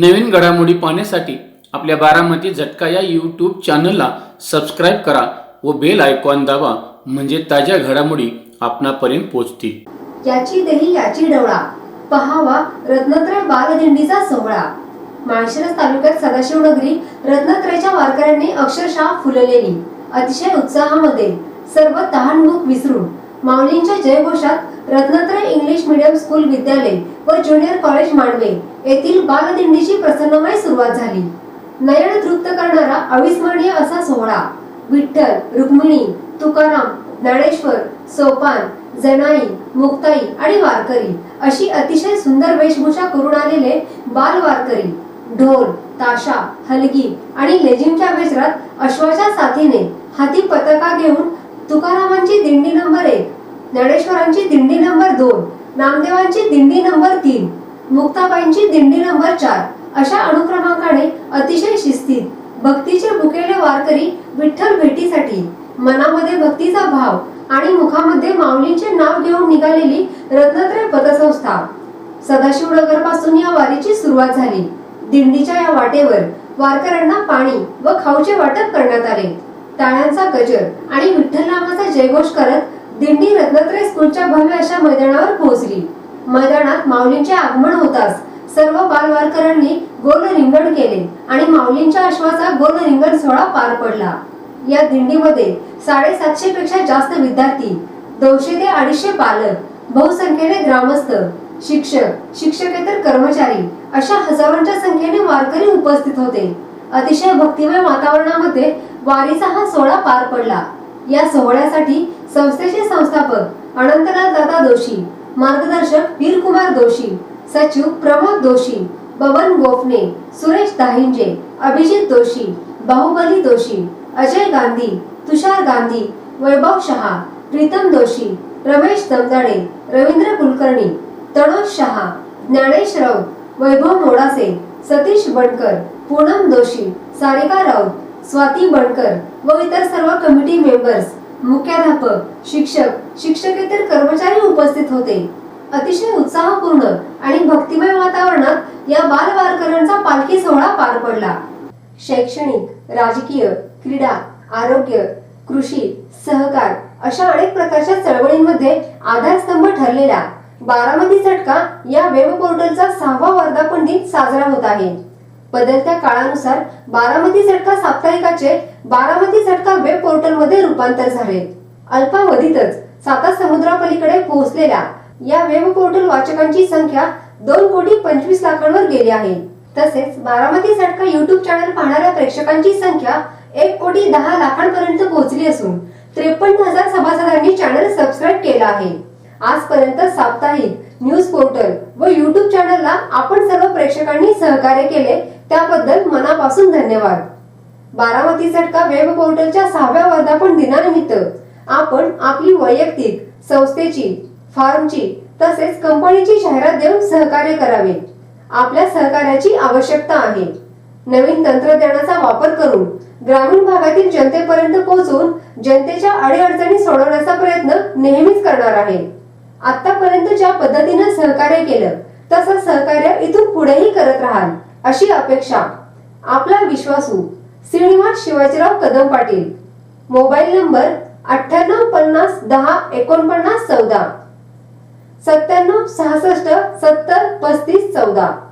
नवीन घडामोडी पाहण्यासाठी आपल्या बारामती झटका या यूट्यूब चॅनलला सबस्क्राईब करा व बेल आयकॉन दाबा म्हणजे ताज्या घडामोडी आपणापर्यंत पोहोचतील. याची देही याची डवळा पहावा रत्नत्रय बालदिंडीचा सोहळा. माळशिरस तालुक्यात सदाशिवनगरी रत्नत्रयच्या वारकऱ्यांनी अक्षरशः फुललेली. अतिशय उत्साहामध्ये सर्व तहानभूक विसरून माऊलींच्या जयघोषात रत्नत्रय इंग्लिश मीडियम स्कूल विद्यालय व ज्युनियर कॉलेज मांडवे येथील बालदिंडीची प्रसन्नमय सुरुवात झाली. नयन तृप्त करणारा अविस्मरणीय असा सोहळा. विठ्ठल रुक्मिणी तुकाराम ज्ञानेश्वर सोपान जनाई मुक्ताई आणि वारकरी अशी अतिशय सुंदर वेशभूषा करून आलेले बाल वारकरी ढोल ताशा हलगी आणि लेझिमच्या वेजरात अश्वाच्या साथीने हाती पताका घेऊन तुकारामांची दिंडी नंबर एक ज्ञानेश्वरांची दिंडी नंबर दोन नामदेवांची दिंडी नंबर तीन मुक्ताबाईंची दिंडी नंबर चार अशा अनुक्रमांकाने अतिशय शिस्तीत भक्तीचे बुकेले वारकरी विठ्ठल भेटीसाठी मनामध्ये भक्तीचा भाव आणि मुखामध्ये माऊलींचे नाव घेऊन निघालेली रत्नत्रय पतसंस्था. सदाशिवनगरपासून या वारीची सुरुवात झाली. दिंडीच्या या वाटेवर वारकऱ्यांना पाणी व खाऊचे वाटप करण्यात आले. टाळ्यांचा गजर आणि विठ्ठल नामाचा जयघोष करत दिंडी रत्नत्रय स्कूलच्या भव्य अशा मैदानावर पोहोचली. मैदानात माऊलींचे आगमन होताच. सर्व बालवारकरांनी गोल रिंगण केले आणि माऊलींच्या अश्वाचा गोल रिंगण सोहळा पार पडला. या दिंडीमध्ये साडेसातशे पेक्षा जास्त विद्यार्थी दोनशे ते अडीचशे पालक बहुसंख्येने ग्रामस्थ शिक्षक शिक्षकेतर कर्मचारी अशा हजारोंच्या संख्येने वारकरी उपस्थित होते. अतिशय भक्तिमय वातावरणामध्ये वारीचा हा सोहळा पार पडला. या सोहळ्यासाठी संस्थेचे संस्थापक अनंतलाल दादा दोषी मार्गदर्शक वीरकुमार दोषी सचिव प्रमोद दोषी बबन गोफणे सुरेश दाहिंजे अभिजित दोषी बाहुबली दोषी अजय गांधी तुषार गांधी वैभव शहा प्रीतम दोषी रमेश दमदाडे रवींद्र कुलकर्णी तनोज शहा ज्ञानेश राऊत वैभव मोडासे सतीश बनकर पूनम दोषी सारिका राऊत स्वाती बनकर व इतर सर्व कमिटी मेंबर्स मुख्याध्यापक शिक्षक शिक्षकेतर कर्मचारी उपस्थित होते. अतिशय उत्साहपूर्ण आणि भक्तिमय वातावरणात या बाल पालखी सोहळा पार पडला. शैक्षणिक राजकीय क्रीडा आरोग्य कृषी सहकार अशा अनेक प्रकारच्या चळवळींमध्ये आधारस्तंभ ठरलेला बारामती झटका या वेब पोर्टलचा सहावा वर्धापन दिन साजरा होत आहे. बदलत्या काळानुसार बारामती झटका साप्ताहिकाचे बारामती झटका वेब पोर्टलमध्ये रूपांतर झाले. अल्पावधीतच साता समुद्रापलीकडे पोहोचलेल्या या वेब पोर्टल वाचकांची संख्या दोन कोटी पंचवीस लाखांवर गेली आहे. तसेच बारामती झटका युट्यूब चॅनल पाहणाऱ्या प्रेक्षकांची संख्या एक कोटी दहा लाखांपर्यंत पोहोचली असून त्रेपन्न हजार सभासदांनी चॅनल सबस्क्राईब केला आहे. आजपर्यंत साप्ताहिक न्यूज पोर्टल व युट्यूब चॅनलला आपण सर्व प्रेक्षकांनी सहकार्य केले त्याबद्दल मनापासून धन्यवाद. बारामती झटका वेब पोर्टलच्या सहाव्या वर्धापन दिनानिमित्त आपण आपली वैयक्तिक संस्थेची फार्मची तसेच कंपनीची जाहिरात देऊन सहकार्य करावे. आपल्या सहकार्याची आवश्यकता आहे. नवीन तंत्रज्ञानाचा वापर करून ग्रामीण भागातील जनतेपर्यंत पोहोचून जनतेच्या अडीअडचणी सोडवण्याचा प्रयत्न नेहमीच करणार आहे. आतापर्यंत ज्या पद्धतीनं सहकार्य केलं तसं सहकार्य इथून पुढेही करत राहाल. अशी अपेक्षा. आपला विश्वासू हो. श्रीनिवास शिवाजीराव कदम पाटील. मोबाईल नंबर अठ्ठ्याण्णव पन्नास दहा एकोणपन्नास चौदा. सत्त्याण्णव सहासष्ट सत्तर पस्तीस चौदा.